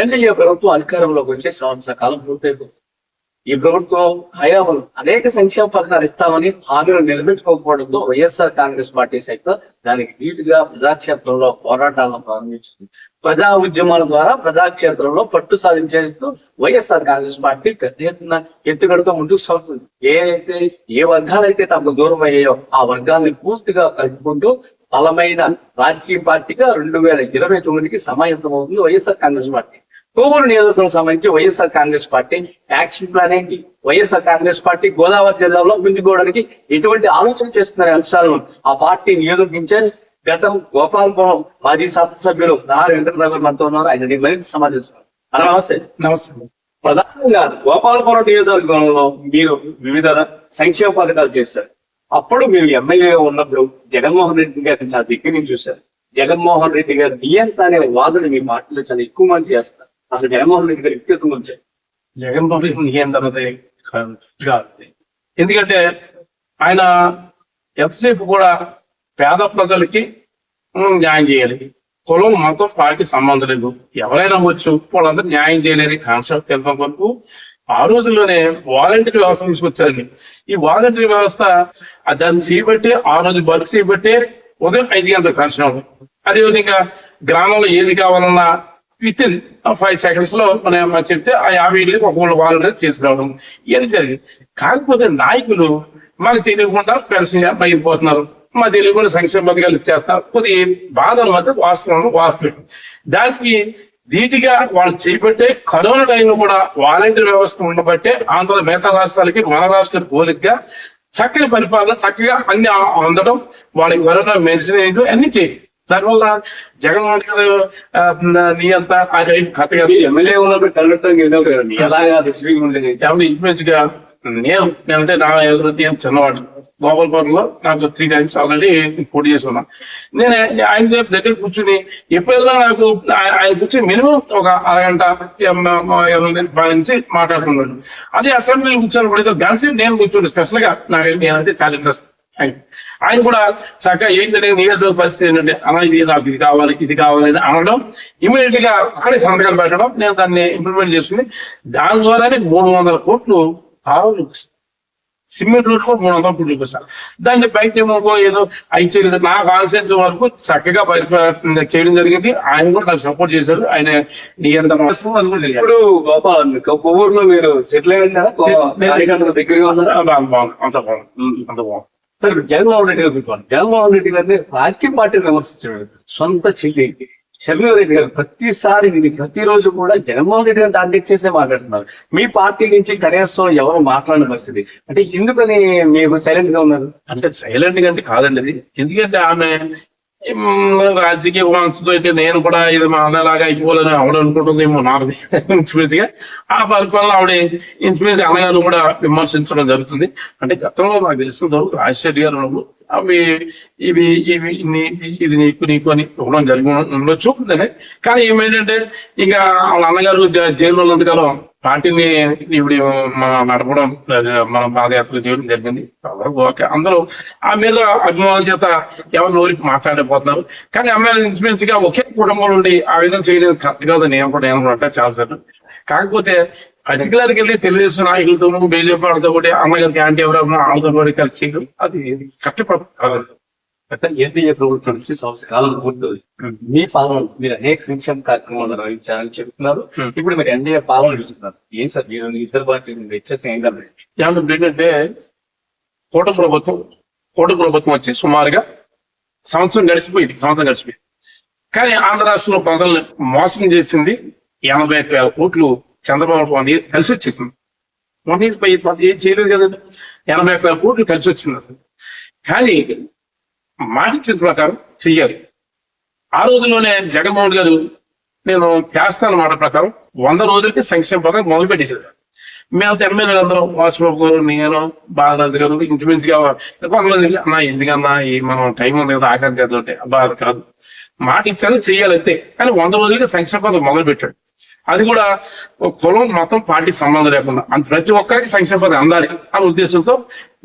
NDA ప్రభుత్వం అధికారంలోకి వచ్చే సంవత్సర కాలం పూర్తయిపోతుంది ఈ ప్రభుత్వం హయాంలో అనేక సంక్షేమ పథకాలు ఇస్తామని హామీలు నిలబెట్టుకోకపోవడంతో వైఎస్ఆర్ కాంగ్రెస్ పార్టీ సైతం దానికి నీటుగా ప్రజాక్షేత్రంలో పోరాటాలను ప్రారంభించింది. ప్రజా ఉద్యమాల ద్వారా ప్రజాక్షేత్రంలో పట్టు సాధించేందుకు వైఎస్ఆర్ కాంగ్రెస్ పార్టీ పెద్ద ఎత్తున ఎత్తుగడతో ముందుకు సాగుతుంది. ఏ ఏ వర్గాలైతే తమకు దూరం అయ్యాయో ఆ వర్గాల్ని పూర్తిగా కలుపుకుంటూ బలమైన రాజకీయ పార్టీగా రెండు వేల ఇరవై తొమ్మిదికి సమాయత్తమవుతుంది వైఎస్ఆర్ కాంగ్రెస్ పార్టీ. కోవూరు నియోజకవర్గం సంబంధించి YSR Congress party action plan ఏంటి? వైఎస్ఆర్ కాంగ్రెస్ పార్టీ గోదావరి జిల్లాలో పుంజుకోవడానికి ఎటువంటి ఆలోచన చేస్తున్న అంశాలను ఆ పార్టీ నియోజక ఇన్ఛార్జ్ గతం గోపాలపురం మాజీ శాసనసభ్యులు దారి వెంకటరావు మనతో ఉన్నారు. ఆయన మరింత అన్న నమస్తే. నమస్తే. ప్రధానంగా గోపాలపురం నియోజకవర్గంలో మీరు వివిధ సంక్షేమ పథకాలు చేశారు. అప్పుడు మీరు ఎమ్మెల్యే ఉన్నప్పుడు జగన్మోహన్ రెడ్డి గారిని చాలా దగ్గర నుంచి చూశారు. జగన్మోహన్ రెడ్డి గారు నియంత అనే వాదన మీ పార్టీలో చాలా ఎక్కువ మంది చేస్తారు. అసలు జగన్మోహన్ రెడ్డి గారి వ్యక్తిత్వం గురించి. జగన్మోహన్ రెడ్డి నియంత్రణది కాదు. ఎందుకంటే ఆయన ఎంతసేపు కూడా పేద ప్రజలకి న్యాయం చేయాలి. కులం మతం పార్టీ సంబంధం లేదు. ఎవరైనా వచ్చు వాళ్ళందరూ న్యాయం చేయలేని కాన్సెప్ట్ తెలపడం వరకు ఆ రోజుల్లోనే వాలంటీర్ వ్యవస్థ తీసుకొచ్చారండి. ఈ వాలంటీర్ వ్యవస్థ దాన్ని చేయబట్టి ఆ రోజు వర్క్ చేయబట్టే ఉదయం ఐదు గంటలకు కాన్సెప్ట్ అదేవిధంగా గ్రామంలో ఏది కావాలన్నా విత్ ఇన్ ఫైవ్ సెకండ్స్లో మనం చెప్తే ఆ యాభై ఏళ్ళకి ఒక వాలంటీర్ తీసుకురావడం ఇవన్నీ జరిగింది. కాకపోతే నాయకులు మాకు తెలియకుండా పెన్షన్ అయిపోతున్నారు మా తెలియకుండా సంక్షేమ పథకాలు ఇచ్చేస్తారు కొద్ది బాధలు మాత్రం వాస్తవం వాస్తవం. దానికి ధీటిగా వాళ్ళు చేపట్టే కరోనా టైంలో కూడా వాలంటీర్ వ్యవస్థ ఉండబట్టే ఆంధ్ర మిగతా రాష్ట్రాలకి మన రాష్ట్ర పోలికగా చక్కని పరిపాలన చక్కగా అన్ని అందడం వాళ్ళకి కరోనా మెడిసిన్ అన్ని చేయాలి. దానివల్ల జగన్ గారు ఆ, నీ అంతా ఆయన కథ కాదు. ఎమ్మెల్యే ఉన్నప్పుడు కలెక్టర్ కదండి ఎలాగా రిసీవింగ్ ఉండేది కాబట్టి ఇన్ఫ్లుయెన్స్గా? నేను. నేనంటే నా ఎదురు నేను చిన్నవాడు గోపాలపురంలో నాకు త్రీ టైమ్స్ ఆల్రెడీ పోటీ చేసి ఉన్నా నేను ఆయన చెప్పి దగ్గర కూర్చుని ఎప్పుడైనా నాకు ఆయన కూర్చొని మినిమం ఒక అరగంట ఎం- భావించి మాట్లాడుకున్నాడు. అదే అసెంబ్లీలో కూర్చొని కూడా గంట నేను కూర్చోండి. స్పెషల్గా నాకు నేనంటే చాలా ఇంట్రెస్ట్ ఆయన కూడా చక్కగా ఏంటంటే నియోజకవర్గ పరిస్థితి ఏంటంటే అలా ఇది నాకు ఇది కావాలి ఇది కావాలి అని అనడం ఇమీడియట్గా అక్కడే సంతకాలు పెట్టడం నేను దాన్ని ఇంప్లిమెంట్ చేసుకుని దాని ద్వారానే మూడు వందల కోట్లు ఆవులు సిమెంట్ రోడ్ కూడా మూడు వందల కోట్లు చూపిస్తాను దాన్ని బయట ఏమో ఏదో అయితే నా కాన్సెన్స్ వరకు చక్కగా చేయడం జరిగింది. ఆయన కూడా నాకు సపోర్ట్ చేశారు. ఆయన. ఇప్పుడు గోపాల్ కొవ్వూరులో మీరు సెటిల్ అయ్యారా దగ్గరగా ఉన్నారా? అంత బాగుంది అంత బాగుంది అంత బాగుంది సరే జగన్మోహన్ రెడ్డి గారు కూర్చోండి జగన్మోహన్ రెడ్డి గారిని రాజకీయ పార్టీని విమర్శించాడు సొంత చెల్లి షర్మిల రెడ్డి గారు ప్రతిసారి నేను ప్రతిరోజు కూడా జగన్మోహన్ రెడ్డి గారిని టార్గెట్ చేసే మాట్లాడుతున్నారు. మీ పార్టీ నుంచి కనీసం ఎవరు మాట్లాడిన పరిస్థితి? అంటే ఎందుకని మీకు సైలెంట్గా ఉన్నారు? అంటే సైలెంట్గా అంటే కాదండి. ఎందుకంటే ఆమె రాజకీయ వాంఛతో అయితే నేను కూడా ఇది మా అన్నలాగా అయిపోవాలని ఆవిడ అనుకుంటుందేమో నాకు ఇన్సూరెన్స్గా. ఆ పరిపాలన ఆవిడ ఇన్సూరెన్స్ అన్నగారు కూడా విమర్శించడం జరుగుతుంది. అంటే గతంలో నాకు తెలిసిన వరకు రాజశేఖర్ గారు ఉన్నప్పుడు అవి ఇవి ఇవి నీ- ఇది నీకు నీకు అని ఇవ్వడం జరిగి ఉండొచ్చు. కానీ ఏమేంటంటే ఇంకా వాళ్ళ అన్నగారు జైలు జైల్లో ఉన్నంతకాలం పార్టీని ఇప్పుడు నడపడం మనం పాదయాత్ర చేయడం జరిగింది. అందరూ ఓకే. అందరూ ఆ మీద అభిమానుల చేత ఎవరు ఊరికి మాట్లాడకపోతున్నారు. కానీ అమ్మాయిలు ఇన్సూరెన్స్గా ఒకే కుటుంబం ఉండి ఆ విధంగా చేయడం కరెక్ట్ కాదు నేను కూడా నేను అంటే చాలా సార్లు. కాకపోతే పర్టికులర్కి వెళ్ళి తెలుగుదేశం నాయకులతోనూ బీజేపీ వాళ్ళతో కూడా అన్నగారికి ఆంటీ ఎవరైనా వాళ్ళతో కూడా కలిసి చేయడం అది కరెక్ట్ గత ఎన్డీఏ ప్రభుత్వం నుంచి సంవత్సర కాలం పూర్తవుతుంది. మీ పాలన మీరు అనేక సంక్షేమ కార్యక్రమాలు నిర్వహించారని చెప్తున్నారు. Hmm. ఇప్పుడు మీరు ఎన్డీఏ పాలన చూస్తున్నారు. ఏం సార్ మీరు ఇద్దరు పార్టీ వ్యత్యాసం ఏం కాదు ఏంటంటే కోట ప్రభుత్వం కోట ప్రభుత్వం వచ్చి సుమారుగా సంవత్సరం గడిచిపోయింది సంవత్సరం గడిచిపోయింది. కానీ ఆంధ్ర రాష్ట్రంలో ప్రజల్ని మోసం చేసింది ఎనభై ఒక్క వేల కోట్లు చంద్రబాబు నాయుడు గారు కలిసి వచ్చేసింది. మొన్న పై ఏం చేయలేదు కదండి? ఎనభై ఒక్క వేల కోట్లు కలిసి వచ్చింది అసలు. కానీ మాట ఇచ్చిన ప్రకారం చెయ్యాలి. ఆ రోజుల్లోనే జగన్మోహన్ గారు నేను చేస్తాను మాట ప్రకారం వంద రోజులకి సంక్షేమ పథకం మొదలు పెట్టేశారు. మేము ఎమ్మెల్యేలు అందరం వాసుబాబు గారు నేను బాలరాజు గారు ఇంచుమించుగా కొంతమంది అన్నా ఎందుకన్నా ఈ మనం టైం ఉంది కదా ఆఖరి చేద్దామంటే అబ్బా అది కాదు. మాట ఇచ్చాను చెయ్యాలి అంతే. కానీ వంద రోజులకి సంక్షేమ పథకం మొదలు పెట్టాడు అది కూడా కులం మొత్తం పార్టీ సంబంధం లేకుండా. అంత ప్రతి ఒక్కరికి సంక్షేమ పథకం అందాలి అనే ఉద్దేశంతో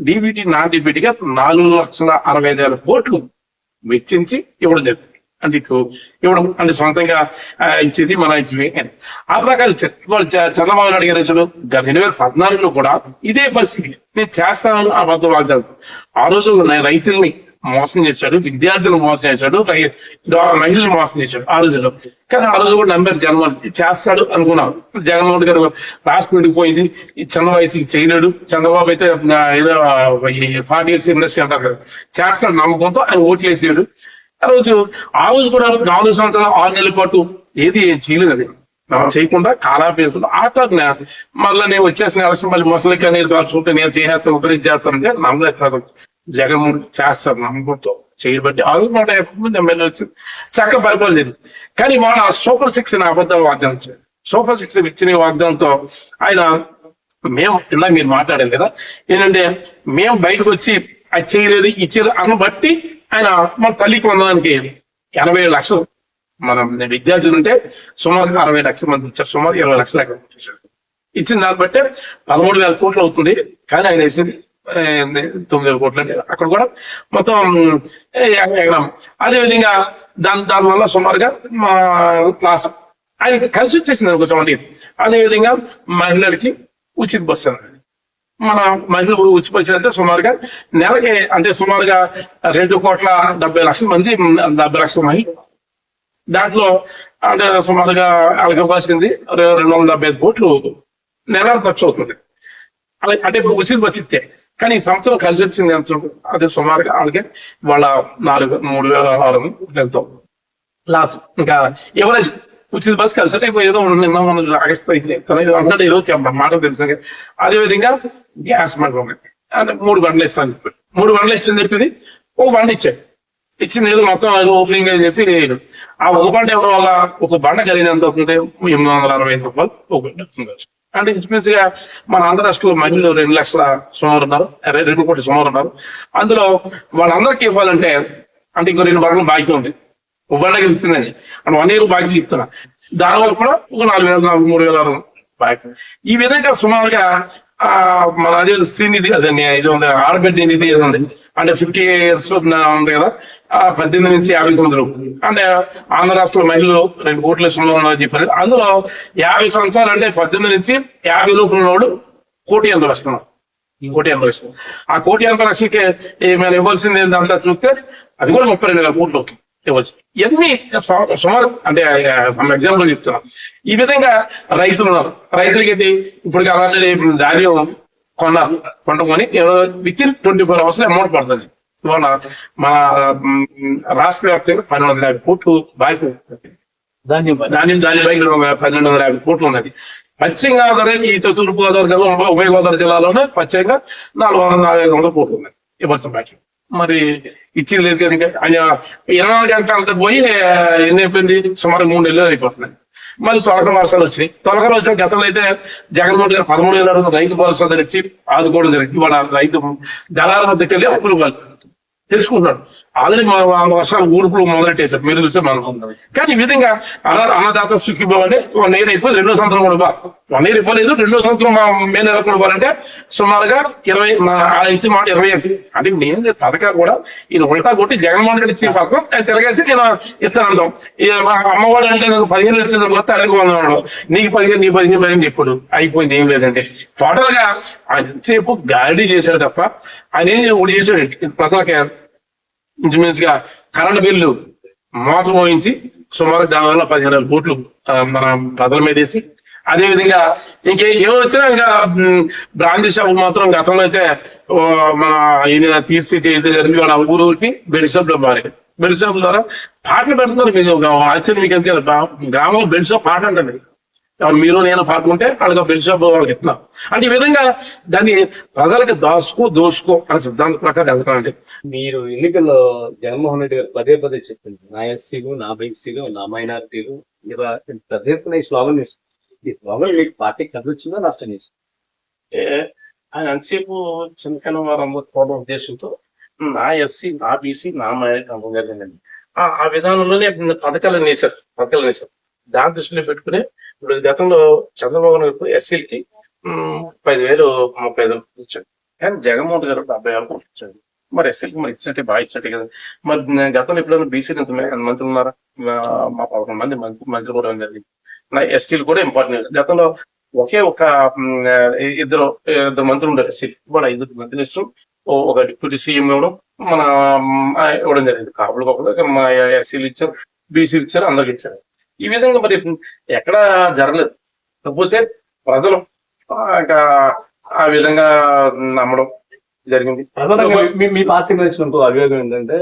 డీబీటీ నాన్ డీబీటీగా నాలుగు లక్షల అరవై ఐదు వేల కోట్లు వెచ్చించి ఇవ్వడం జరిగింది. అంటే ఇటు ఇవ్వడం అంటే సొంతంగా ఇచ్చేది మన ఇచ్చేది. ఆ ప్రకారం వాళ్ళు చ- చంద్రబాబు నాయుడు గారు అసలు గత రెండు వేల పద్నాలుగులో కూడా ఇదే పరిస్థితి. నేను చేస్తాను ఆ వద్ద వాగ్దానం ఆ రోజు రైతుల్ని మోసం చేశాడు విద్యార్థులను మోసం చేశాడు మహిళలు మోసం చేశాడు ఆ రోజుల్లో. కానీ ఆ రోజు కూడా నమ్మారు జగన్మోహన్ చేస్తాడు అనుకున్నాం. జగన్మోహన్ గారు లాస్ట్ విడిపోయింది ఈ చిన్న వయసు చేయలేడు. చంద్రబాబు అయితే ఏదో ఫార్టీ ఇయర్స్ ఇండస్ట్రీ అంటారు కదా చేస్తాడు నమ్మకంతో ఆయన ఓట్లు వేసాడు ఆ రోజు ఆ రోజు కూడా నాలుగు సంవత్సరాలు ఆరు నెలల పాటు ఏది చేయలేదు అది. చేయకుండా కాలాపేసులు ఆ తర్వాత మళ్ళీ నేను వచ్చేసిన ఎలక్షన్ మళ్ళీ ముసలికి నేను కాల్చుకుంటే నేను చేసేస్తాను ఉత్తరించి చేస్తానంటే నమ్మలేదు కాదు జగన్మోహన్ చేస్తారు నమ్మకంతో చేయబట్టి ఆ రోజు నూట యాభై మంది ఎమ్మెల్యే వచ్చింది చక్కగా పరిపాలన జరిగింది. కానీ వాళ్ళ సూపర్ సిక్స్ అబద్ధం వాగ్దానం ఇచ్చారు. సూపర్ సిక్స్ ఇచ్చిన వాగ్దానంతో ఆయన మేము ఇలా మీరు మాట్లాడారు కదా ఏంటంటే మేము బయటకు వచ్చి అది చేయలేదు ఇచ్చేది అన్న బట్టి ఆయన మన తల్లికి పొందడానికి ఎనభై ఏడు లక్షలు మనం విద్యార్థులు ఉంటే సుమారు అరవై లక్షల మంది ఇచ్చారు సుమారు ఇరవై లక్షల ఇచ్చారు. ఇచ్చిన దాన్ని బట్టే పదమూడు వేల కోట్లు అవుతుంది. కానీ ఆయన వేసింది తొమ్మిది వేల కోట్లు అంటే అక్కడ కూడా మొత్తం ఏ, ఎకరం. అదే దాని దానివల్ల సుమారుగా మా క్లాస్ ఆయన కలిసి వచ్చేసింది కొంచెం అదే విధంగా మహిళలకి ఉచిత బస్సు మన మహిళలు ఉచిత బస్సు అంటే సుమారుగా నెలకి అంటే సుమారుగా రెండు కోట్ల డెబ్బై లక్షల మంది డెబ్బై లక్షల మహిళ దాంట్లో అంటే సుమారుగా వాళ్ళకి ఇవ్వాల్సింది రెండు వందల డెబ్బై ఐదు కోట్లు. నెల ఖర్చు అవుతుంది. అలా అంటే ఉచిత బస్సు ఇస్తే. కానీ ఈ సంవత్సరం కలిసి వచ్చింది ఎంత ఉంటుంది? అది సుమారుగా వాళ్ళకి వాళ్ళ నాలుగు మూడు వేల ఆరు ఎంతో లాస్ ఇంకా ఎవరైనా ఉచిత బస్ కలిసి ఇప్పుడు ఏదో నిన్న మనం ఆగస్ట్ పదిహేను ఏదో అంటాడు ఏదో చెప్ప మాట తెలుసు అదే విధంగా గ్యాస్ మండలం అంటే మూడు బండ్లు ఇస్తాను చెప్పి మూడు బండ్లు ఇచ్చింది చెప్పింది ఒక బండి ఇచ్చాయి ఇచ్చింది ఏదో మొత్తం అది ఓపెనింగ్ చేసి ఆ ఒక బండ ఇవ్వడం వల్ల ఒక బండ కలిగింది ఎంత అవుతుంది? ఎనిమిది వందల అరవై ఐదు రూపాయలు ఒక బండి అవుతుంది అంటే ఇంచుమించు గా మన ఆంధ్ర రాష్ట్రంలో మహిళలు రెండు లక్షల సుమారు ఉన్నారు. రెండు కోట్ల సుమారు ఉన్నారు. అందులో వాళ్ళందరికీ ఇవ్వాలంటే అంటే ఇంకో రెండు వరకు బాకీ ఉంది. ఒక ఇచ్చిందని. అంటే వన్ ఇయర్ బాకీ చెప్తున్నా. దానివల్ల కూడా ఒక నాలుగు వేల నాలుగు మూడు వేల బాకీ. ఈ విధంగా సుమారుగా మన అదే శ్రీనిధి అదే ఇది ఉంది ఆడబిడ్డ నిధి ఇది ఉంది. అంటే ఫిఫ్టీ ఇయర్స్ ఉంది కదా ఆ పద్దెనిమిది నుంచి యాభై తొమ్మిది అంటే ఆంధ్ర రాష్ట్ర మహిళలు రెండు కోట్ల సుమారు ఉన్నారని చెప్పారు. అందులో యాభై సంవత్సరాలు అంటే పద్దెనిమిది నుంచి యాభై లోపు ఉన్నవాడు కోటి ఎనభై లక్షలు కోటి ఎనభై లక్షలు. ఆ కోటి ఎనభై లక్షలకి ఏమైనా ఇవ్వాల్సింది ఏంటంతా చూస్తే అది కూడా ముప్పై రెండు వేల కోట్లు అవుతుంది. ఇవ్వచ్చు ఇవన్నీ సుమారు అంటే సమ్ ఎగ్జాంపుల్ చెప్తున్నాం. ఈ విధంగా రైతులు ఉన్నారు. రైతులకి అయితే ఇప్పుడు అలాంటి ధాన్యం కొన్నారు కొండకొని with in twenty four hours amount పడుతుంది. ఇవాళ మన మ్, రాష్ట్ర వ్యాప్తంగా పన్నెండు వందల యాభై కోట్లు బాకీ ధాన్యం దాని దాని పైకి పన్నెండు వందల యాభై కోట్లు ఉన్నది. పశ్చిమ గోదావరి ఈ తూర్పు గోదావరి జిల్లా ఉభయ- గోదావరి జిల్లాలోనే పశ్చిమంగా నాలుగు వందల నలభై ఐదు వందల కోట్లు ఉన్నాయి ఇవ్వాల్సిన బాకీ మరి ఇచ్చింది లేదు కనుక ఆయన ఇరవై నాలుగు గంటలతో పోయి ఎన్ని అయిపోయింది సుమారు మూడు నెలలు అయిపోతున్నాయి. మళ్ళీ తొలకర వర్షాలు వచ్చినాయి. తొలకర వర్షాలు గతంలో అయితే జగన్మోహన్ గారు పదమూడు వేల రైతు భరోసా ఇచ్చి ఆదుకోవడం జరిగింది. వాళ్ళ రైతు దళాల వద్దకెళ్ళి అప్పులు వాళ్ళు తెలుసుకుంటున్నాడు. ఆల్రెడీ మా వర్షాలు ఊడుపులు మొదలెట్టేశారు. మీరు చూస్తే మనం కానీ ఈ విధంగా అన్న అన్నదాత సుఖిభావ అంటే వన్ ఇయర్ అయిపోయి రెండో సంవత్సరం కూడా బా వన్ ఇయర్ ఇవ్వలేదు రెండో సంవత్సరం మా మే నెల కూడా ఇవ్వాలంటే సుమారుగా ఇరవై ఇచ్చిన మాట ఇరవై ఐదు అంటే నేను తదక కూడా ఈయన ఉల్టా కొట్టి జగన్మోహన్ రెడ్డి ఇచ్చిన పక్కన అది తిరగేసి నేను ఇస్తాను ఇక మా అమ్మవాడు అంటే నాకు పదిహేను వచ్చిన కొత్త అడిగి పొందడం నీకు పదిహేను నీ పదిహేను పదిహేను చెప్పాడు. అయిపోయింది ఏం లేదండి టోటల్గా అంతసేపు గాడి చేశాడు తప్ప ఆయన ఏం చేశాడు ప్రజలకి ఇంచుమించుగా కరెంట్ బిల్లు మోత మోయించి సుమారు దానివల్ల పదిహేను వేల కోట్లు మన ప్రజల మీద వేసి అదే విధంగా ఇంకే ఏమో వచ్చినా ఇంకా బ్రాంతి బ్రాందీ షాపులు మాత్రం గతంలో అయితే ఓ, మన ఇది తీసి జరిగింది. వాళ్ళ ఊరికి బెడ్ షాప్లో మారి. బెడ్ షాప్ ద్వారా పాటలు పెడుతున్నారు మీకు ఆశ్చర్యం మీకు ఎంత గ్రామంలో బెడ్ షాప్ పాట అంటే మీరు నేను పాడుకుంటే వాళ్ళకి బెడ్ షాప్ వాళ్ళకి ఇస్తున్నాం. అంటే ఈ విధంగా దాన్ని ప్రజలకి దాసుకో దోసుకో అనే సిద్ధాంత ప్రకారం వెళ్తానండి మీరు ఎన్నికల్లో జగన్మోహన్ రెడ్డి గారు పదే పదే చెప్పింది. నా ఎస్సీలు నా బీసీలు నా మైనారిటీలు ఇలా పెద్ద ఎత్తున ఈ స్లోగన్ ఈ స్లోగన్ మీకు పార్టీకి కలిసి వచ్చిందా నష్టం చేసింది? అంటే ఆయన అంతసేపు చిన్నకైన వారు పోవడం ఉద్దేశంతో నా ఎస్సీ నా బీసీ నా మైనారిటీ ఆ ఆ విధానంలోనే పథకాలు వేశారు పథకాలు వేశారు. దాని దృష్టిలో పెట్టుకుని ఇప్పుడు గతంలో చంద్రబాబు నాయుడు ఎస్సీలకి పది వేలు ముప్పై ఐదు ఇచ్చాడు. కానీ జగన్మోహన్ గారు డెబ్బై వేలు ఇచ్చాడు. మరి ఎస్ఎల్కి మరి ఇచ్చినట్టే బాగా ఇచ్చినట్టే కదా. మరి గతంలో ఎప్పుడైనా బీసీలు ఎంత మంత్రులు ఉన్నారా? మా- పదకొండు మంది మంత్రి మంత్రులు కూడా జరిగింది నా ఎస్టీలు కూడా ఇంపార్టెంట్ గతంలో ఒకే ఒక ఇద్దరు ఇద్దరు మంత్రులు ఉండరు ఎస్సీ కూడా ఐదు మంత్రులు ఇష్టం ఒక డిప్యూటీ సీఎం ఇవ్వడం మన ఇవ్వడం జరిగింది. కాపులు కాకుండా మా ఎస్సీలు ఇచ్చారు బీసీలు ఇచ్చారు అందరికి ఇచ్చారు. ఈ విధంగా మరి ఎక్కడ జరగలేదు. కాకపోతే ప్రజలు ఆ, ఇంకా ఆ విధంగా నమ్మడం జరిగింది. ప్రధానంగా మీ- పార్టీ మీద వచ్చిన ఇంకో అభియోగం ఏంటంటే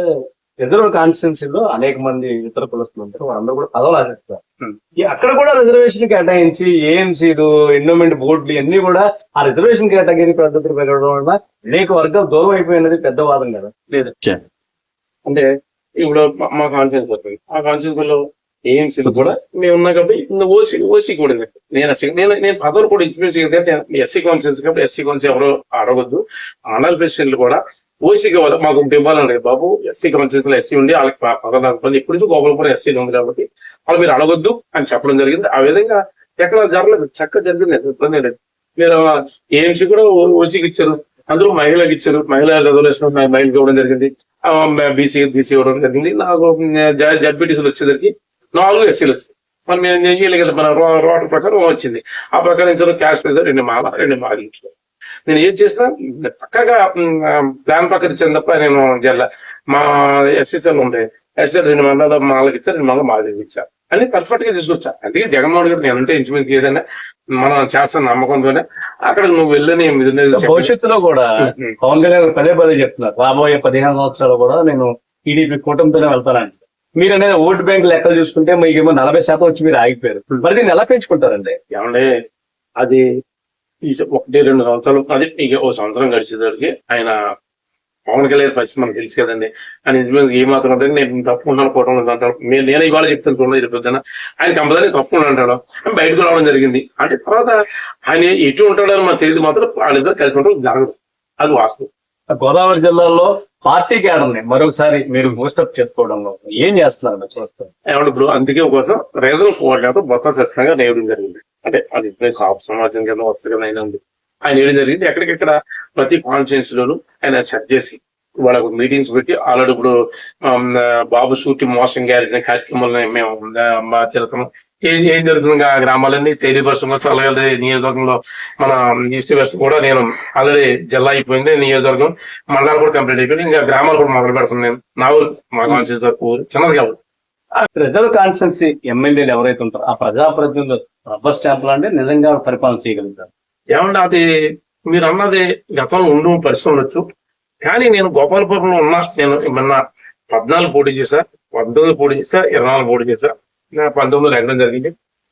రిజర్వ్ కాన్స్టిట్యున్సీలో అనేక మంది ఇతర కులస్తులు ఉంటారు వాళ్ళందరూ కూడా పదవులు ఆశిస్తారు. ఈ అక్కడ కూడా రిజర్వేషన్ కేటాయించి ఏఎంసీలు ఎండోమెంట్ బోర్డులు ఇవన్నీ కూడా ఆ రిజర్వేషన్ కేటగిరీ పద్ధతులు పెరగడం వల్ల అనేక వర్గాలు దూరం అయిపోయినది పెద్ద వాదం కదా. లేదు. అంటే ఇప్పుడు మా- వస్తుంది. ఆ కాన్ఫిడెన్స్లో ఏఎంసీలు కూడా మేము ఉన్నాం కాబట్టి ఓసీ ఓసీ కూడా నేను నేను నేను పదవులు కూడా ఇంప్రూవ్ ఎందుకంటే ఎస్సీ కౌన్సిల్స్ కాబట్టి ఎస్సీ కౌన్సిల్ ఎవరో అడగొద్దు. ఆనల్ పేషెంట్లు కూడా ఓసీ కావాలి మాకు ఒకటి ఇవ్వాలండి బాబు. ఎస్సీ కౌన్సిల్స్లో ఎస్సీ ఉండి వాళ్ళకి ప- పదవులు రాకపోతే ఇప్పుడు నుంచి గోపాలపురం ఎస్సీ ఉంది కాబట్టి వాళ్ళు మీరు అడగొద్దు అని చెప్పడం జరిగింది. ఆ విధంగా ఎక్కడ జరగలేదు చక్కగా జరిగింది. ఇబ్బంది లేదు. మీరు ఏఎంసీ కూడా ఓసీకి ఇచ్చారు. అందులో మహిళలకు ఇచ్చారు. మహిళా రిజర్వేషన్ మహిళలకు ఇవ్వడం జరిగింది. బీసీ బీసీ ఇవ్వడం జరిగింది. నాకు జడ్పీటీసీలు వచ్చేసరికి నాలుగు ఎస్సీలు వస్తాయి మరి మేము ఏం చేయలేదు మన రో- రోటర్ ప్రకారం వచ్చింది. ఆ ప్రకారం ఇచ్చారు క్యాష్ ప్రైజ్ రెండు మాల రెండు మాల ఇచ్చారు. నేను ఏం చేసినా పక్కగా ప్లాన్ పక్కన ఇచ్చాను తప్ప నేను జల్ల మా ఎస్ఎస్ఎల్ ఉండే ఎస్ఎల్ రెండు మండల మాలకి ఇచ్చారు రెండు మండల మాలకి ఇచ్చారు. అన్ని పర్ఫెక్ట్గా తీసుకొచ్చా. అందుకే జగన్మోహన్ గారు నేనంటే ఇంచుమించు ఏదైనా మనం చేస్తాను నమ్మకంతోనే. అక్కడ నువ్వు వెళ్ళని. భవిష్యత్తులో కూడా. పవన్ కళ్యాణ్ గారు పదే పదే చెప్తున్నారు. రాబోయే పదిహేను సంవత్సరాలు కూడా నేను టీడీపీ కూటమితోనే వెళ్తానని. మీరు అనేది ఓటు బ్యాంక్ లెక్కలు చూసుకుంటే మీకేమో నలభై శాతం వచ్చి మీరు ఆగిపోయారు. మరి దీన్ని ఎలా పెంచుకుంటారండి? ఏమంటే అది ఒకటి రెండు సంవత్సరాలు అది ఇక ఓ సంవత్సరం గడిచేసరికి ఆయన పవన్ కళ్యాణ్ పరిస్థితి మనకు తెలుసు కదండి. ఆయన ఏ మాత్రం ఉంటుంది నేను తప్పుకున్నాను కూటమి అంటాడు. నేను నేను ఇవాళ చెప్తాను చూడండి ఇరుపుద్దన ఆయన కంపల్సరీ తప్పుకున్నాను అంటాడు. ఆయన బయటకు రావడం జరిగింది. అంటే తర్వాత ఆయన ఎటు ఉంటాడని మనకు తెలియదు మాత్రం వాళ్ళిద్దరు కలిసి ఉండడం జరగదు అది వాస్తవం. గోదావరి జిల్లాలో పార్టీ క్యాడర్ని మరొకసారి మీరు బూస్టప్ చేసుకోవడంలో ఏం చేస్తున్నారు మీరు? చూస్తారు ఏమంటే ఇప్పుడు అందుకే కోసం రీజనల్ కోఆర్డినేటర్ మొత్తం సత్యంగా నేయడం జరిగింది. అంటే అది ఇప్పుడే కాపు సమాజం కింద వస్తుంది కదా ఆయన ఉంది ఆయన వేయడం జరిగింది? ఎక్కడికెక్కడ ప్రతి కాన్ఫరెన్స్ లోను ఆయన సెట్ చేసి వాళ్ళకు మీటింగ్స్ పెట్టి ఆల్రెడీ ఇప్పుడు బాబు సూటి మోసం గారి కార్యక్రమాలను మేము ఆ, మా ఏం ఏం జరుగుతుంది ఆ గ్రామాలన్నీ తెలియపరుస్తున్న అలాగే నియోజకవర్గంలో మన ఈస్ట్ వెస్ట్ కూడా నేను ఆల్రెడీ జిల్లా అయిపోయింది నియోజకవర్గం. మండలాలు కూడా కంప్లీట్ అయిపోయింది ఇంకా గ్రామాలు కూడా మొదలు పెడుతున్నాను నేను. నా ఊరు మా కాన్స్టిట్యూన్స్ వరకు చిన్నది కాదు. రిజర్వ్ కాన్స్టిట్యున్సీ ఎమ్మెల్యేలు ఎవరైతే ఉంటారో ఆ ప్రజాప్రతినిధులు రబ్బర్ స్టాంపులు అంటే నిజంగా పరిపాలన చేయగలుగుతారు. ఏమంటే అది మీరు అన్నది గతంలో ఉండు పరిస్థితి ఉండొచ్చు. కానీ నేను గోపాలపురంలో ఉన్నా. నేను మొన్న పద్నాలుగు పోటీ చేశా పంతొమ్మిది పోటీ చేశా ఇరవై నాలుగు పోటీ చేశా. పంతొమ్మిదిలో ఎక్కడం జరిగింది.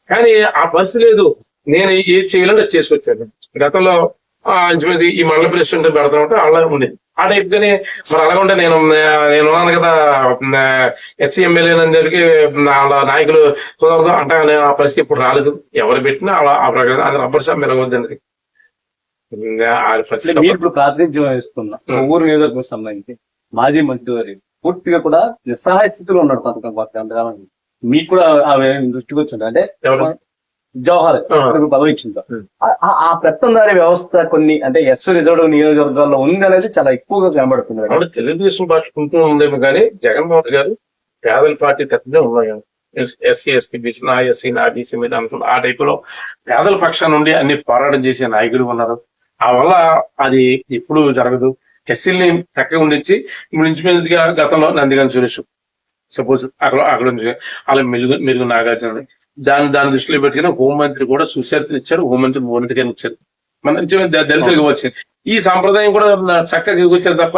కానీ ఆ పరిస్థితి లేదు. నేను ఏది చేయాలంటే అది చేసుకొచ్చాను. గతంలో ఆ, ఇంచుమించు ఈ మండల ప్రెసిడెంట్ పెడతా ఉంటే అలా ఉంది. ఆ టైప్ గానే మరి అలాగంటే నేను నేను ఉన్నాను కదా ఎస్సీ ఎమ్మెల్యే అందరికి వాళ్ళ నాయకులు కుదరదు అంటే ఆ పరిస్థితి ఇప్పుడు రాలేదు. ఎవరు పెట్టినా అలా ఆ ప్రకారం అది రబ్బర్ షాప్ మెరగొద్దండి ఇప్పుడు ప్రాతినిధ్యం వహిస్తున్న ఊరు నియోజకవర్గం సంబంధించి మాజీ మంత్రి పూర్తిగా కూడా నిస్సహాయ స్థితిలో ఉన్నాడు కొంత కొంతకాలం మీకు కూడా అవి దృష్టికి వచ్చింది? అంటే? జవహర్ పదవి ఇచ్చింది. ఆ- పెత్తందారి వ్యవస్థ కొన్ని అంటే ఎస్ రిజర్వ్ నియోజకవర్గాల్లో ఉంది అనేది చాలా ఎక్కువగా కనబడుతుంది కాబట్టి తెలుగుదేశం పార్టీ కుంటూ ఉందేమో కానీ జగన్మోహన్ గారు పేదల పార్టీ పెద్దగా ఉన్నాయి. ఎస్సీ ఎస్టీ బీసీ నా ఎస్సీ నా బీసీ మీద అనుకున్న ఆ టైప్లో పేదల పక్షాన నుండి అన్ని పోరాటం చేసే నాయకులు ఉన్నారు. ఆ వల్ల అది ఎప్పుడు జరగదు. ఎస్సీని చక్కగా ఉండించి ఇప్పుడు ఇంచుమించుగా గతంలో నందిగాని సురేష్. సపోజ్ అక్కడ అక్కడ నుంచి అలా మెరుగు మెరుగు నాగార్జున దాన్ని దాని దృష్టిలో పెట్టుకుని హోంమంత్రి కూడా సుచరితలు ఇచ్చారు హోంమంత్రి మోనిత గారిని ఇచ్చారు మన దళితులకు వచ్చింది. ఈ సాంప్రదాయం కూడా చక్కగా వచ్చారు తప్ప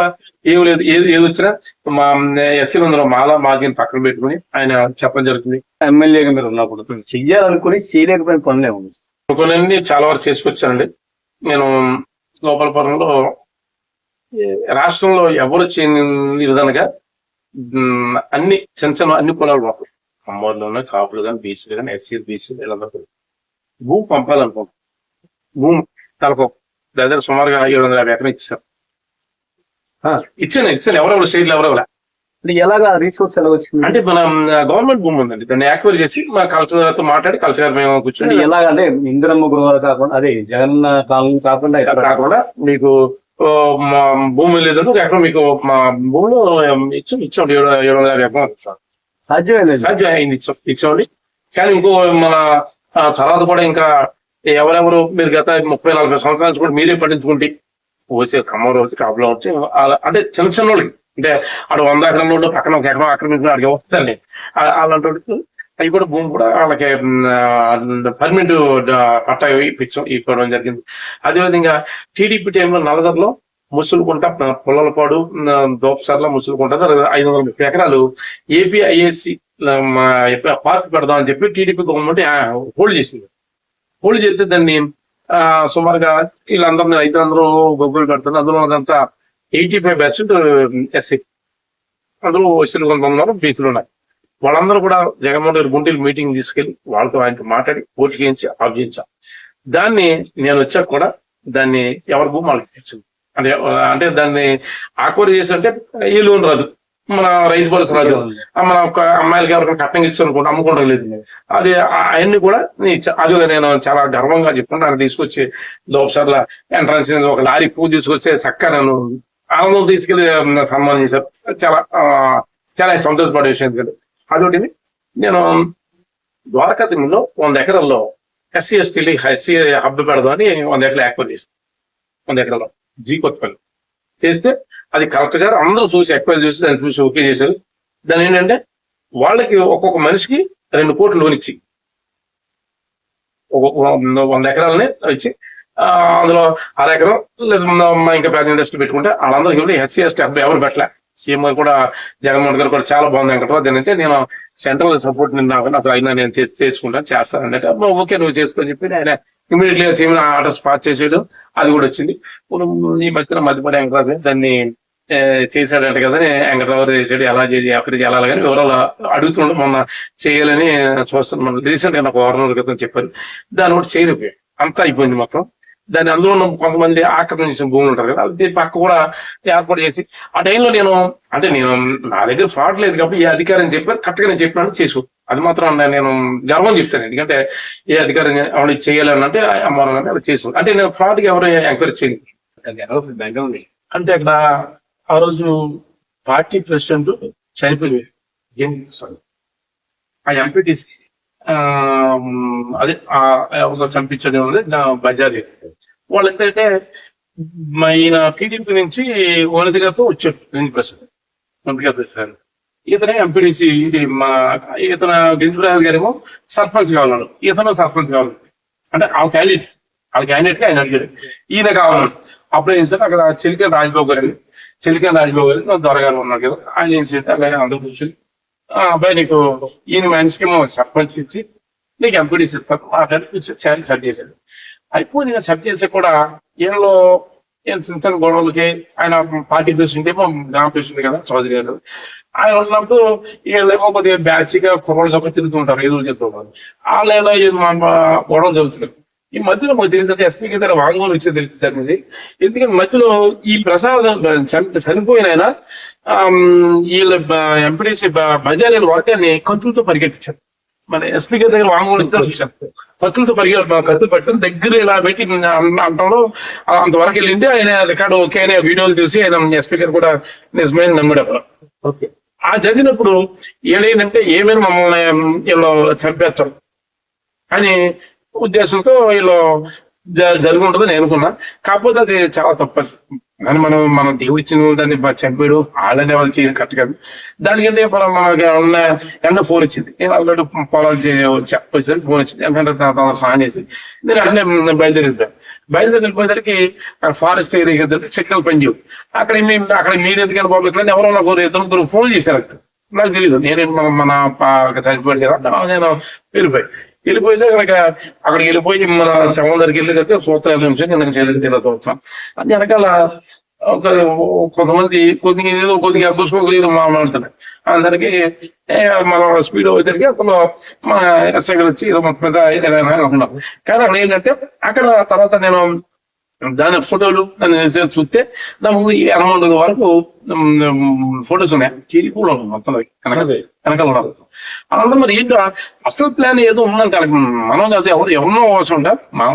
ఏం లేదు. ఏది ఏది వచ్చినా మా ఎస్సీ మందులో మాల మాగిని పక్కన పెట్టుకుని ఆయన చెప్పడం జరుగుతుంది. ఎమ్మెల్యేగా మీరు ఉన్నప్పుడు చెయ్యాలనుకుని చేయలేకపోయిన పనులే ఉంది కొన్ని చాలా వరకు చేసుకొచ్చానండి. నేను గోపాలపురంలో రాష్ట్రంలో ఎవరు చేయని విధంగా అన్ని చిన్న చిన్న అన్ని కులాలు అమ్మోళ్ళు ఉన్నాయి కాపులు కానీ బీసీలు కానీ ఎస్సీ బీసీలు వీళ్ళందరూ భూమి పంపాలనుకుంటాం భూమి తలకు దగ్గర సుమారుగా ఏడు వందల యాభై ఎకరం ఇచ్చారు. ఇచ్చాను ఇచ్చాను. ఎవరెవరు స్టేట్లు ఎవరెవరు. అంటే ఎలాగా రీసోర్స్ ఎలా వచ్చింది? అంటే మన గవర్నమెంట్ భూమి ఉందండి. దాన్ని యాక్వైర్ చేసి మా కలెక్టర్తో మాట్లాడి కలెక్టర్ గారు మేము కూర్చొని ఎలాగంటే ఇందిరమ్మ గృహాలు కాకుండా అదే జగన్ కాకుండా కాకుండా మీకు భూమి లేదంటే ఎకరం మీకు మా భూమిలో ఇచ్చాం ఇచ్చాం ఏడు ఏడు వందల యాభై ఎకరం ఇచ్చాం సాధ్యమే లేదు సాధ్యం అయింది ఇచ్చాం ఇచ్చామండి కానీ ఇంకో మన తర్వాత కూడా ఇంకా ఎవరెవరు మీరు గత ముప్పై నలభై సంవత్సరాల నుంచి కూడా మీరే పట్టించుకుంటే వచ్చే ఖమ్మం వచ్చి కాపులో వచ్చి అంటే చిన్న చిన్న వాళ్ళకి అంటే ఆడు వంద ఎకరంలో పక్కన ఒక ఎకరం ఆక్రమించిన ఆడికి వస్తాండి అలాంటి అవి కూడా భూమి కూడా వాళ్ళకి పర్మనెంట్ పట్టా ఇప్పించడం ఇవ్వడం జరిగింది. అదేవిధంగా టీడీపీ టైంలో నలగర్లో ముసులుకుంట పుల్లలపాడు దోపసర్ల ముసులుకుంట ఐదు వందల ముప్పై ఎకరాలు ఏపీఐఏసి పార్క్ పెడదాం అని చెప్పి టీడీపీ గవర్నమెంట్ హోల్డ్ చేసింది. హోల్డ్ చేస్తే దాన్ని ఆ, సుమారుగా వీళ్ళందరూ ఐదు వందలు గొప్పలు పెడుతున్నారు అందులో అదంతా ఎయిటీ ఫైవ్ పర్సెంట్ ఎస్సీ. అందులో ఎస్సీలు కొంతమంది ఉన్నారు. బీసీలు ఉన్నాయి వాళ్ళందరూ కూడా జగన్మోహన్ రెడ్డి గుంటూరు మీటింగ్ తీసుకెళ్ళి వాళ్ళతో ఆయనతో మాట్లాడి ఓటు గేయించి ఆఫ్ దాన్ని నేను వచ్చాక కూడా దాన్ని ఎవరి భూమి వాళ్ళకి ఇచ్చింది. అంటే అంటే దాన్ని ఆక్వైర్ చేసి అంటే ఈ లోన్ రాదు. మన రైతు భరోసా రాదు. మన ఒక అమ్మాయిలకి ఎవరికైనా కట్నం ఇచ్చు అనుకుంటే అమ్ముకోవడం లేదు. అది అవన్నీ కూడా నీ అది నేను చాలా గర్వంగా చెప్తాను తీసుకొచ్చి లోపసార్ల ఎంట్రన్స్ ఒక లారీ పువ్వు తీసుకొస్తే చక్కగా నేను ఆనందం తీసుకెళ్ళి సన్మానం చేశారు. చాలా ఆ, చాలా సంతోషపడే విషయం కదా. అదొకటి. నేను ద్వారకా తిమ్మిలో వంద ఎకరాల్లో ఎస్సీ ఎస్టీలు ఎస్సీ హబ్ పెడదామని వంద ఎకరాలు యాక్వైర్ చేశాను. వంద ఎకరాల్లో. జీ కొత్తపల్లి. చేస్తే అది కలెక్టర్ గారు అందరూ చూసి ఎక్వైర్ చేసి దాన్ని చూసి ఓకే చేశారు. దాని ఏంటంటే వాళ్ళకి ఒక్కొక్క మనిషికి రెండు కోట్లు లోన్ ఇచ్చి వంద ఎకరాలని ఇచ్చి అందులో అర ఎకరం లేదా ఇంకా పెద్ద ఇండస్ట్రీ పెట్టుకుంటే వాళ్ళందరికీ ఎస్సీ ఎస్టీ అబ్బాయి ఎవరు పెట్టలే. సీఎం కూడా జగన్మోహన్ గారు కూడా చాలా బాగుంది వెంకటరావు అంటే నేను సెంట్రల్ సపోర్ట్ నాకు నాకు అయినా నేను చేసుకుంటాను చేస్తానంటే ఓకే నువ్వు చేసుకొని చెప్పి ఆయన ఇమీడియట్లీ సీఎం ఆర్డర్స్ పాస్ చేసేయడం అది కూడా వచ్చింది. ఈ మధ్యన మధ్యపడి వెంకటరాజు దాన్ని చేశాడంట కదా వెంకటరావు గారు చేసాడు ఎలా చేసి ఎక్కడికి వెళ్ళాలి కానీ వివరాలు అడుగుతుండే. మొన్న చేయాలని చూస్తున్నాను రీసెంట్గా రీసెంట్గా నాకు వారం క్రితం చెప్పారు. దాన్ని కూడా చేయలేకపోయాడు. అంతా అయిపోయింది మొత్తం. దాని అందులో ఉన్న కొంతమంది ఆక్రమించిన భూములు ఉంటారు కదా అది పక్క కూడా ఏర్పాటు చేసి ఆ టైంలో నేను అంటే నేను నా దగ్గర ఫ్రాడ్ లేదు కాబట్టి ఏ అధికారం చెప్పారు కరెక్ట్గా నేను చెప్పినట్టు చేసు. అది మాత్రం నేను- నేను గర్వం చెప్తాను ఎందుకంటే ఏ అధికారం ఎవరు చేయాలని అంటే అమ్మారు అంటే అలా చేసు. అంటే నేను ఫ్రాడ్కి ఎవరు ఎంక్వైరీ చేయను. బ్యాక్గ్రౌండ్ అంటే అక్కడ ఆ రోజు పార్టీ ప్రెసిడెంట్ చనిపోయి ఆ ఎంపీటీసీ అదే చంపించడం ఉంది నా బజారీ. వాళ్ళు ఏంటంటే మా ఈయన టీడీపీ నుంచి ఓనతి గారితో వచ్చాడు గంజి ప్రసాద్. మంత్రి గారు ఇతనే ఎంపీడీసీ మా ఇతను గంజి ప్రసాద్ గారేమో సర్పంచ్ కావాలన్నాడు. ఇతను సర్పంచ్ కావాలి అంటే ఆ క్యాండిడేట్ ఆ క్యాండిడేట్ ఆయన అడిగాడు. ఈయన కావాలన్నాడు. అప్పుడు ఏం అక్కడ చెలికన్ రాజ్బాబు గారు చెలికన్ రాజ్బాబు గారు నా దొరగారు ఉన్నారు కదా. ఆయన ఏం చేస్తే అలాగే అందరూ కూర్చొని ఆ అబ్బాయి నీకు ఈయన మనిషికి సర్పంచ్ ఇచ్చి నీకు ఎంపీడీసీ ఇస్తాను. మాట్లాడి సెట్ చేశాడు. అయిపోయింది ఇంకా సెట్ చేస్తే కూడా ఈయనలో ఈయన చిన్న చిన్న గొడవలకి ఆయన పార్టీ ప్రెసిడెంట్ ఏమో గ్రామ ప్రెసిడెంట్ కదా చౌదరి గారు. ఆయన ఉన్నప్పుడు వీళ్ళేమో కొద్దిగా బ్యాచ్గా కుర్రోళ్ళు కాబట్టి తిరుగుతుంటారు ఎదురు తిరుగుతుంటారు వాళ్ళు ఎలా ఇది గొడవలు జరుగుతున్నారు ఈ మధ్యలో మాకు తెలిసిందంటే ఎస్పీ గారు వాంగ్మూలం ఇచ్చి తెలిసింది జరిగింది ఎందుకంటే మధ్యలో ఈ ప్రసాద్ చనిపోయిన ఆయన వీళ్ళ ఎంపీడీసీ బజార్ వాక్యాన్ని కత్తులతో పరిగెట్టించారు మన ఎస్పీ గారి దగ్గర వాంగ్మూలం ఇచ్చిన విషయం కత్తులతో పరిగె కత్తులు పట్టుకుని దగ్గర ఇలా పెట్టి అంటంలో అంతవరకు వెళ్ళింది. ఆయన రికార్డు ఓకే అనే వీడియోలు చూసి ఆయన ఎస్పీ గారు కూడా నిజమైన నమ్మాడు అప్పుడు. ఆ జరిగినప్పుడు ఏడైందంటే ఏమైనా మమ్మల్ని వీళ్ళు చంపేస్తారు? అని ఉద్దేశంతో వీళ్ళు జరిగి ఉంటుందని నేను అనుకున్నా కాకపోతే అది చాలా తప్పదు కానీ మనం మనం దేవుడు ఇచ్చిన దాన్ని బ- చంపాడు వాళ్ళనే వాళ్ళు చేయడం కరెక్ట్ కాదు. దానికంటే మనం మనకి ఉన్న ఎండ ఫోన్ ఇచ్చింది నేను ఆల్రెడీ పొలాలు చెప్పేసరికి ఫోన్ వచ్చింది. ఎందుకంటే తన- స్నానం చేసి. నేను అన్నీ బయలుదేరిద్దాం బయలుదేరి వెళ్ళిపోయేసరికి ఫారెస్ట్ ఏరియా సిగ్నల్ పనిచేయవు అక్కడ మేము అక్కడ మీరు ఎందుకంటే బాబు ఇక్కడ ఎవరో నాకు ఇద్దరు ముగ్గురు ఫోన్ చేశారు అక్కడ. నాకు తెలియదు నేను మన మన పా- చనిపోయాడు కదా. నేను వెళ్ళిపోయి వెళ్ళిపోయితే కనుక అక్కడికి వెళ్ళిపోయి మన శవం దగ్గరికి వెళ్ళి దగ్గర సూత్రాలు నుంచి నేను చేతికి సూత్రం అది వెనకాల ఒక కొంతమంది కొద్దిగా ఏదో కొద్దిగా గుసుకోగలిగి మాట్లాడుతున్నాయి అందరికి మన స్పీడ్ వచ్చరికి అతను మన ఎస్ఐ వచ్చి ఏదో మొత్తం మీద ఏదైనా అనుకున్నాం కానీ అక్కడ ఏంటంటే అక్కడ తర్వాత నేను దాని ఫోటోలు దాన్ని చూస్తే దాని అరౌండ్ వరకు ఫోటోస్ ఉన్నాయి. చీరి కూడా ఉంది మొత్తం కనుక వెనకాల ఉన్నది అదంతా మరి ఏంటో అసలు ప్లాన్ ఏదో ఉందంట వాళ్ళకి మనం అది ఎవరు ఎవరినో కోసం ఉంట మా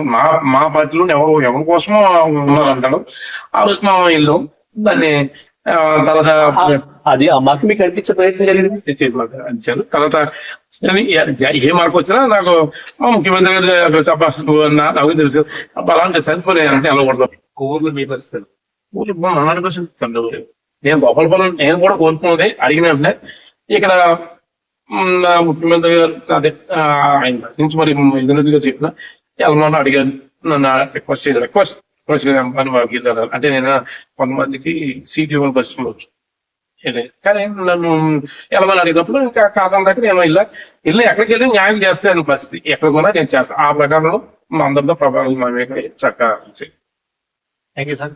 మా పార్టీలో ఎవరు ఎవరి కోసమో ఉన్నారంటాడు. ఆ రోజు మనం వెళ్ళాం. దాన్ని తర్వాత అది ఆ మాకు మీకు అనిపించే ప్రయత్నం జరిగింది? మార్క్ ఇచ్చారు తర్వాత ఏ- జ- ఏ మార్క్ వచ్చినా నాకు ముఖ్యమంత్రి గారు చెప్ప నాకు తెలుసు. అబ్బా, అలాంటి చనిపోయి అంటే అలా కొడతాం ఊర్లో మీ పరిస్థితులు? ఊరు హండ్రెడ్ పర్సెంట్ నేను గోపాలపురం నేను కూడా కోరుకున్నది అడిగిన వెంటనే ఇక్కడ ముఖ్యమంత్రి గారు అదే ఆయన నుంచి మరి ఇంద్రనదిగా చెప్పిన వెళ్ళమని అడిగాను. నన్ను రిక్వెస్ట్ చేసి రిక్వెస్ట్ రిక్వెస్ట్ పని అంటే నేను కొంతమందికి సీట్ ఇవ్వని పరిస్థితి కానీ నన్ను వెళ్ళమని అడిగినప్పుడు ఇంకా కాదని దగ్గర నేను ఇలా వెళ్ళి ఎక్కడికి వెళ్ళి న్యాయం చేస్తాను పరిస్థితి. ఎక్కడ కూడా నేను చేస్తాను ఆ ప్రకారంలో మా అందరితో ప్రభావం మా మీద చక్కగా థ్యాంక్ యూ సార్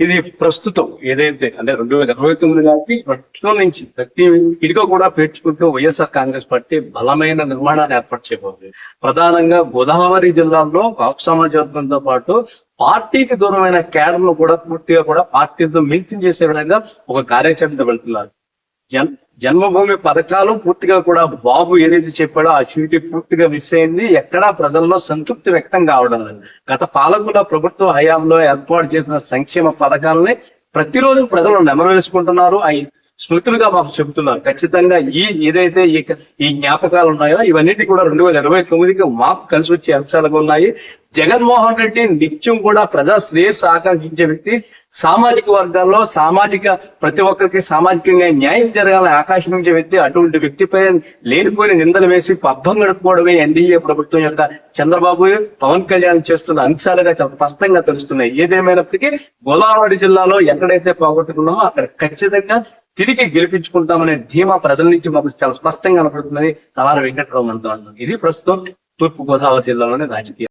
ఇది ప్రస్తుతం ఏదైతే అంటే రెండు వేల ఇరవై తొమ్మిది కాబట్టి ప్రస్తుతం నుంచి ప్రతి ఇదిగా కూడా పేర్చుకుంటూ వైఎస్ఆర్ కాంగ్రెస్ పార్టీ బలమైన నిర్మాణాన్ని ఏర్పాటు చేయబోతుంది. ప్రధానంగా గోదావరి జిల్లాలో కాపు సమాజ వర్గంతో పాటు పార్టీకి దూరమైన కేడర్ను కూడా పూర్తిగా కూడా పార్టీతో మిలితం చేసే విధంగా ఒక కార్యాచరణ వెళ్తున్నారు. జన్ జన్మభూమి పథకాలు పూర్తిగా కూడా బాబు ఏదైతే చెప్పాడో ఆ షూటీ పూర్తిగా మిస్ అయింది. ఎక్కడా ప్రజల్లో సంతృప్తి వ్యక్తం కావడం లేదు. గత పాలకుల ప్రభుత్వ హయాంలో ఏర్పాటు చేసిన సంక్షేమ పథకాలని ప్రతిరోజు ప్రజలు నెమరవేసుకుంటున్నారు అవి స్మృతులుగా మాకు చెబుతున్నారు. ఖచ్చితంగా ఈ ఏదైతే ఈ ఈ జ్ఞాపకాలు ఉన్నాయో ఇవన్నిటి కూడా రెండు వేల ఇరవై తొమ్మిదికి మాకు కలిసి వచ్చే అంశాలుగా ఉన్నాయి. జగన్మోహన్ రెడ్డి నిత్యం కూడా ప్రజా శ్రేయస్సు ఆకాంక్షించే వ్యక్తి. సామాజిక వర్గాల్లో సామాజిక ప్రతి ఒక్కరికి సామాజికంగా న్యాయం జరగాలని ఆకాంక్షించే వ్యక్తి. అటువంటి వ్యక్తిపై లేనిపోయిన నిందలు వేసి పబ్బం గడుపుకోవడమే ఎన్డీఏ ప్రభుత్వం యొక్క చంద్రబాబు పవన్ కళ్యాణ్ చేస్తున్న అంశాలుగా స్పష్టంగా తెలుస్తున్నాయి. ఏదేమైనప్పటికీ గోదావరి జిల్లాలో ఎక్కడైతే పోగొట్టుకున్నామో అక్కడ ఖచ్చితంగా తిరిగి గెలిపించుకుంటామనే ధీమా ప్రజల నుంచి మాకు చాలా స్పష్టంగా కనపడుతున్నది తలారి వెంకటరావు అంటూ ఇది ప్రస్తుతం తూర్పు గోదావరి జిల్లాలోని రాజకీయం